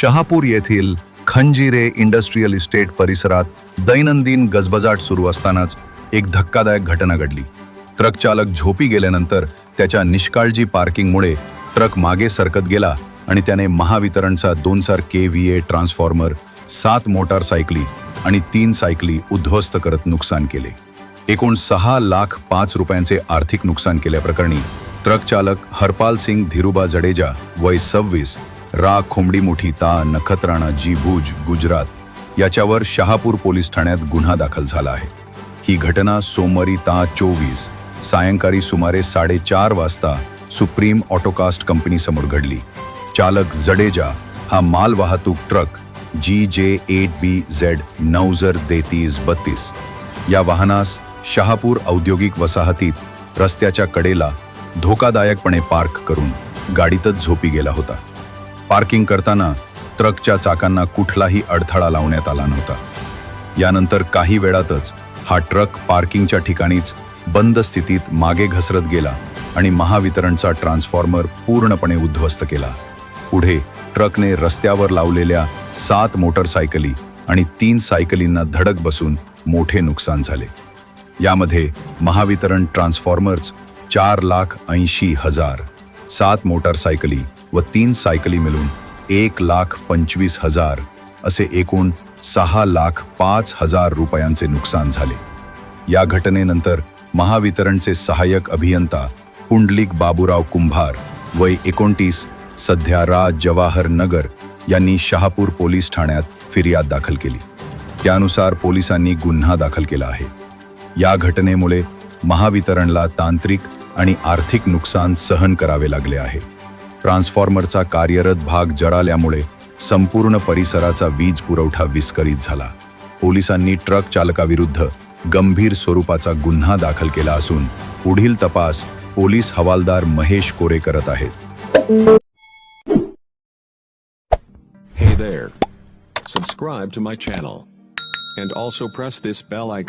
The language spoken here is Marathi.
शहापूर येथील खंजिरे इंडस्ट्रीयल इस्टेट परिसरात दैनंदिन गजबजाट सुरू असतानाच एक धक्कादायक घटना घडली. ट्रक चालक झोपी गेल्यानंतर त्याच्या निष्काळजी पार्किंगमुळे ट्रक मागे सरकत गेला आणि त्याने महावितरणचा दोनसार के व्ही ए ट्रान्सफॉर्मर सात मोटारसायकली आणि तीन सायकली उद्ध्वस्त करत नुकसान केले. एकूण सहा लाख पाच रुपयांचे आर्थिक नुकसान केल्याप्रकरणी ट्रक चालक हरपाल सिंग धीरुबा जडेजा वय सव्वीस रा खोंबडी मोठी ता नखत्राणा जी भुज गुजरात याच्यावर शहापूर पोलीस ठाण्यात गुन्हा दाखल झाला आहे. ही घटना सोमवारी ता चोवीस सायंकाळी सुमारे साडेचार वाजता सुप्रीम ऑटोकास्ट कंपनीसमोर घडली. चालक जडेजा हा माल वाहतूक ट्रक जी जे एट बी झेड नऊ देतीस बत्तीस या वाहनास शहापूर औद्योगिक वसाहतीत रस्त्याच्या कडेला धोकादायकपणे पार्क करून गाडीतच झोपी गेला होता. पार्किंग करताना ट्रकच्या चाकांना कुठलाही अडथळा लावण्यात आला नव्हता. यानंतर काही वेळातच हा ट्रक पार्किंगच्या ठिकाणीच बंद स्थितीत मागे घसरत गेला आणि महावितरणचा ट्रान्सफॉर्मर पूर्णपणे उद्ध्वस्त केला. पुढे ट्रकने रस्त्यावर लावलेल्या सात मोटरसायकली आणि तीन सायकलींना धडक बसून मोठे नुकसान झाले. यामध्ये महावितरण ट्रान्सफॉर्मर्स चार लाख ऐंशी हजार सात मोटारसायकली व तीन सायकली मिळून एक लाख पंचवीस हजार असे एकूण सहा लाख पाच हजार रुपयांचे नुकसान झाले. या घटनेनंतर महावितरणचे सहाय्यक अभियंता पुंडलिक बाबूराव कुंभार वय एकोणतीस सध्या रा जवाहर नगर यांनी शहापूर पोलीस ठाण्यात फिर्याद दाखल केली. त्यानुसार पोलिसांनी गुन्हा दाखल केला आहे. या घटनेमुळे महावितरणला तांत्रिक आणि आर्थिक नुकसान सहन करावे लागले आहे. ट्रान्सफॉर्मरचा कार्यरत भाग जळाल्यामुळे संपूर्ण परिसराचा वीज पुरवठा विस्कळीत झाला पोलिसांनी ट्रक चालकाविरुद्ध गंभीर स्वरूपाचा गुन्हा दाखल केला असून पुढील तपास पोलीस हवालदार महेश कोरे करत आहेत Hey there. Subscribe to my channel. And also press this bell icon.